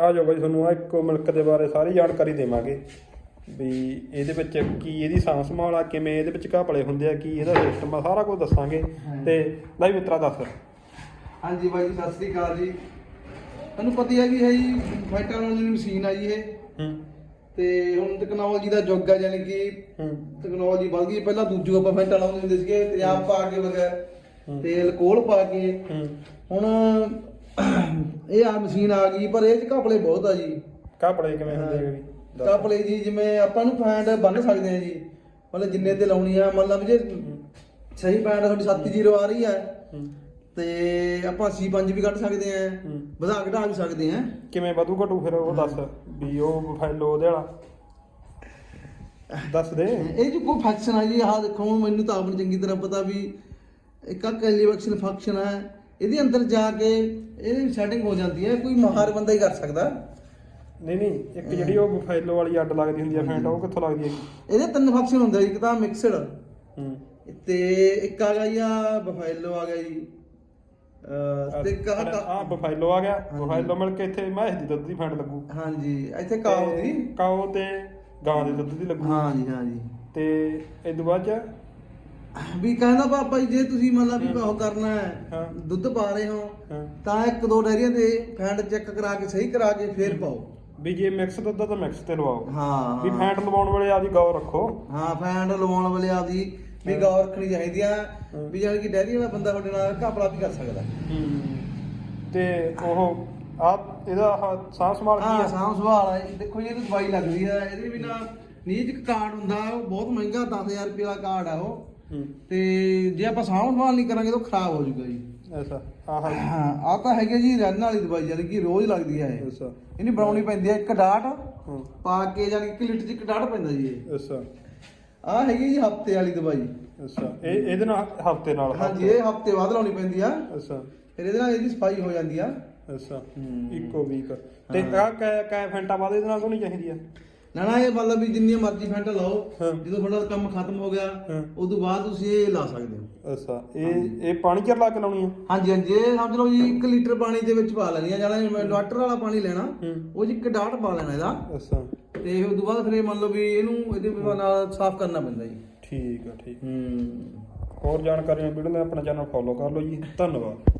ਆ ਜਾਓ ਬਾਈ ਤੁਹਾਨੂੰ ਆ ਇੱਕੋ ਮਿਲਕ ਦੇ ਬਾਰੇ ਸਾਰੀ ਜਾਣਕਾਰੀ ਦੇਵਾਂਗੇ ਵੀ ਇਹਦੇ ਵਿੱਚ ਕੀ ਇਹਦੀ ਸਾਂਭ ਸੰਭਾਲ ਆ ਕਿਵੇਂ ਇਹਦੇ ਵਿੱਚ ਘਾਪਲੇ ਹੁੰਦੇ ਆ ਕੀ ਇਹਦਾ ਸਿਸਟਮ ਆ ਸਾਰਾ ਕੁਝ ਦੱਸਾਂਗੇ। ਤੇ ਲੈ ਮਿੱਤਰਾ ਦੱਸ। ਹਾਂਜੀ ਬਾਈ ਜੀ ਸਤਿ ਸ੍ਰੀ ਅਕਾਲ ਜੀ। ਤੁਹਾਨੂੰ ਪਤਾ ਹੀ ਹੈ ਕਿ ਹੈ ਜੀ ਫਾਈਟਾਂ ਵਾਲੀ ਮਸ਼ੀਨ ਆ ਜੀ ਇਹ। ਹੂੰ। ਤੇ ਹੁਣ ਟੈਕਨੋਲੋਜੀ ਦਾ ਯੁੱਗ ਆ ਯਾਨੀ ਕਿ ਹੂੰ। ਟੈਕਨੋਲੋਜੀ ਵੱਧ ਗਈ। ਪਹਿਲਾਂ ਦੂਜੂ ਆਪਾਂ ਫਾਈਟਾਂ ਲਾਉਂਦੇ ਹੁੰਦੇ ਸੀਗੇ ਤੇਜ਼ਾਬ ਪਾ ਕੇ ਵਗੈਰ ਹੂੰ। ਤੇ ਅਲਕੋਹਲ ਪਾ ਕੇ। ਹੂੰ। ਹੁਣ ਇਹ ਆ ਮਸ਼ੀਨ ਆ ਗਈ ਪਰ ਇਹ ਚ ਘਪਲੇ ਬਹੁਤ ਆ ਜੀ। ਘਾਪਲੇ ਕਿਵੇਂ ਹੁੰਦੇ ਆ ਵੀ ਦੱਸ। ਘਪਲੇ ਜੀ ਜਿਵੇਂ ਆਪਾਂ ਨੂੰ ਫੈਂਡ ਬੰਨ ਸਕਦੇ ਆ ਜੀ। ਮਤਲਬ ਜਿੰਨੇ ਤੇ ਲਾਉਣੀ ਆ ਮਤਲਬ ਜੇ ਸਹੀ ਫੈਂਡ ਤੁਹਾਡੀ 70 ਆ ਰਹੀ ਆ। ਹੂੰ। ਤੇ ਆਪਾਂ C5 ਵੀ ਕੱਢ ਸਕਦੇ ਆ। ਹੂੰ। ਵਧਾ ਘਟਾ ਵੀ ਸਕਦੇ ਆ। ਕਿਵੇਂ ਵਧੂ ਘਟੂ ਫਿਰ ਉਹ ਦੱਸ ਵੀ ਉਹ ਫਾਈਲੋ ਉਹਦੇ ਵਾਲਾ? ਦੱਸ ਦੇ। ਇਹ ਜੋ ਕੋਈ ਫੰਕਸ਼ਨ ਆ ਜੀ ਆਹ ਦੇਖੋ ਮੈਨੂੰ ਤਾਂ ਆਪਣੀ ਚੰਗੀ ਤਰ੍ਹਾਂ ਪਤਾ ਵੀ ਇੱਕ ਆ ਕੈਲੀਵੈਕਸ਼ਨ ਫੰਕਸ਼ਨ ਹੈ ਇਹਦੇ ਅੰਦਰ ਜਾ ਕੇ ਇਹਦੀ ਸੈਟਿੰਗ ਹੋ ਜਾਂਦੀ ਹੈ ਕੋਈ ਮਾਹਰ ਬੰਦਾ ਹੀ ਕਰ ਸਕਦਾ। ਨਹੀਂ ਨਹੀਂ ਇੱਕ ਜਿਹੜੀ ਉਹ ਫਾਈਲੋ ਵਾਲੀ ਅੱਡ ਲੱਗਦੀ ਹੁੰਦੀ ਆ ਫੈਂਟ ਉਹ ਕਿੱਥੋਂ ਲੱਗਦੀ ਹੈ ਇਹਦੇ ਤਿੰਨ ਫੰਕਸ਼ਨ ਹੁੰਦੇ ਆ ਇੱਕ ਤਾਂ ਮਿਕਸਡ ਹੂੰ। ਤੇ ਇੱਕ ਆ ਗਿਆ ਜੀ ਆ ਬਫੈਲੋ ਆ ਗਿਆ ਜੀ। ਅਹ ਤੇ ਇੱਕ ਆਹ ਆ ਬਫਾਈਲੋ ਆ ਗਿਆ ਬਫਾਈਲੋ ਮਿਲ ਕੇ ਇੱਥੇ ਮੈਸ ਦੀ ਦੁੱਧ ਦੀ ਫੈਂਟ ਲੱਗੂ। ਹਾਂਜੀ ਇੱਥੇ ਕਾਉ ਦੀ। ਕਾਓ ਤੇ ਗਾਂ ਦੇ ਦੁੱਧ ਦੀ ਲੱਗੂ। ਹਾਂਜੀ ਹਾਂਜੀ। ਤੇ ਤੋਂ ਬਾਅਦ ਚ ਵੀ ਕਹਿੰਦਾ ਪਾਪਾ ਜੀ ਜੇ ਤੁਸੀਂ ਮਤਲਬ ਵੀ ਉਹ ਕਰਨਾ ਹਾਂ। ਦੁੱਧ ਪਾ ਰਹੇ ਹੋ ਤਾਂ ਇੱਕ ਦੋ ਡੈਰੀਆਂ ਤੇ ਫੈਂਡ ਚੈੱਕ ਕਰਾ ਕੇ ਸਹੀ ਕਰਾ ਕੇ ਫੇਰ ਪਾਓ। ਵੀ ਜੇ ਮਿਕਸ ਦੁੱਧ ਆ ਤਾਂ ਮਿਕਸ ਤੇ ਲਵਾਓ। ਹਾਂ ਵੀ ਫੈਂਟ ਲਵਾਉਣ ਵੇਲੇ ਆਪਦੀ ਗੌਰ ਰੱਖੋ। ਹਾਂ ਫੈਂਡ ਲਵਾਉਣ ਵੇਲੇ ਆਪਦੀ ਵੀ ਗੌਰ ਰੱਖਣੀ ਚਾਹੀਦੀ ਆ ਵੀ ਜਾਨ ਕਿ ਡੈਰੀ ਵਾਲਾ ਬੰਦਾ ਤੁਹਾਡੇ ਨਾਲ ਘਪਲਾ ਵੀ ਕਰ ਸਕਦਾ। ਤੇ ਉਹ ਆ ਇਹਦਾ ਆਹ ਸਾਂਭ ਸੰਭਾਲ ਕੀ ਹਾਂ ਆ ਸਾਂਭ ਸਵਾਲ ਆ। ਦੇਖੋ ਜੀ ਇਹਦੀ ਦਵਾਈ ਲੱਗਦੀ ਆ। ਇਹਦੇ ਬਿਨਾ ਨੀਜ ਕਾਰਡ ਹੁੰਦਾ ਉਹ ਬਹੁਤ ਮਹਿੰਗਾ 10000 ਰੁਪਏ ਦਾ ਕਾਰਡ ਆ ਉਹ। ਤੇ ਜੇ ਆਪਾਂ ਸਾਂਭ ਸੰਭਾਲ ਨਹੀਂ ਕਰਾਂਗੇ ਤਾਂ ਖਰਾਬ ਹੋ ਜਾਊਗਾ ਜੀ। ਐਸਾ ਆਹ ਹਾਂ ਆ ਤਾਂ ਹੈਗੇ ਜੀ ਰਨ ਵਾਲੀ ਦਵਾਈ ਜਾਨੀ ਕਿ ਰੋਜ਼ ਲੱਗਦੀ ਆ ਇਹ। ਐਸਾ ਇਹਨੀ ਬਣਾਉਣੀ ਪੈਂਦੀ ਆ ਇੱਕ ਡਾਟ ਹਾਂ। ਪਾ ਕੇ ਜਾਨੀ ਕਿ ਲੀਟਰ ਚ ਇੱਕ ਡਾਟ ਪੈਂਦਾ ਜੀ ਇਹ। ਐਸਾ ਆ ਹੈਗੀ ਜੀ ਹਫ਼ਤੇ ਵਾਲੀ ਦਵਾਈ। ਅੱਛਾ ਇਹ ਇਹਦੇ ਨਾਲ ਹਫ਼ਤੇ ਨਾਲ ਹਾਂਜੀ ਇਹ ਹਫ਼ਤੇ ਬਾਅਦ ਲਾਉਣੀ ਪੈਂਦੀ ਆ। ਅੱਛਾ। ਫਿਰ ਇਹਦੇ ਨਾਲ ਇਹਦੀ ਸਫ਼ਾਈ ਹੋ ਜਾਂਦੀ ਆ। ਅੱਛਾ ਹੂੰ। ਇੱਕੋ ਵੀਕ। ਤੇ ਆ ਕੈ ਕੈ ਫੈਂਟਾ ਬਾਅਦ ਇਹਦੇ ਨਾਲ ਤੋਂ ਨਹੀਂ ਚਾਹੀਦੀ ਆ? ਨਾ ਨਾ ਇਹ ਮਤਲਬ ਵੀ ਜਿੰਨੀ ਮਰਜ਼ੀ ਫੈਂਟ ਲਾਓ ਹਾਂ। ਜਦੋਂ ਤੁਹਾਡਾ ਕੰਮ ਖਤਮ ਹੋ ਗਿਆ ਹਾਂ। ਉਦੋਂ ਬਾਅਦ ਤੁਸੀਂ ਇਹ ਲਾ ਸਕਦੇ ਹੋ। ਅੱਛਾ ਇਹ ਇਹ ਪਾਣੀ ਚ ਲਾ ਕੇ ਲਾਉਣੀ ਆ? ਹਾਂਜੀ ਹਾਂਜੀ ਇਹ ਸਮਝ ਲਓ ਜੀ 1 ਲੀਟਰ ਪਾਣੀ ਦੇ ਵਿੱਚ ਪਾ ਲੈਣੀ ਆ ਜਿਹੜਾ ਵਾਟਰ ਵਾਲਾ ਪਾਣੀ ਲੈਣਾ ਹੂੰ। ਉਹ 'ਚ ਇੱਕ ਡਾਟ ਪਾ ਲੈਣਾ ਇਹਦਾ। ਅੱਛਾ। ਤੇ ਉਦੋਂ ਬਾਅਦ ਫਿਰ ਇਹ ਮੰਨ ਲਓ ਵੀ ਇਹਨੂੰ ਇਹਦੇ ਨਾਲ ਸਾਫ਼ ਕਰਨਾ ਪੈਂਦਾ ਜੀ। ਠੀਕ ਆ ਠੀਕ ਹੂੰ। ਹੋਰ ਜਾਣਕਾਰੀਆਂ ਵੀਡੀਓ ਲਈ ਆਪਣਾ ਚੈਨਲ ਫੋਲੋ ਕਰ ਲਓ ਜੀ। ਧੰਨਵਾਦ।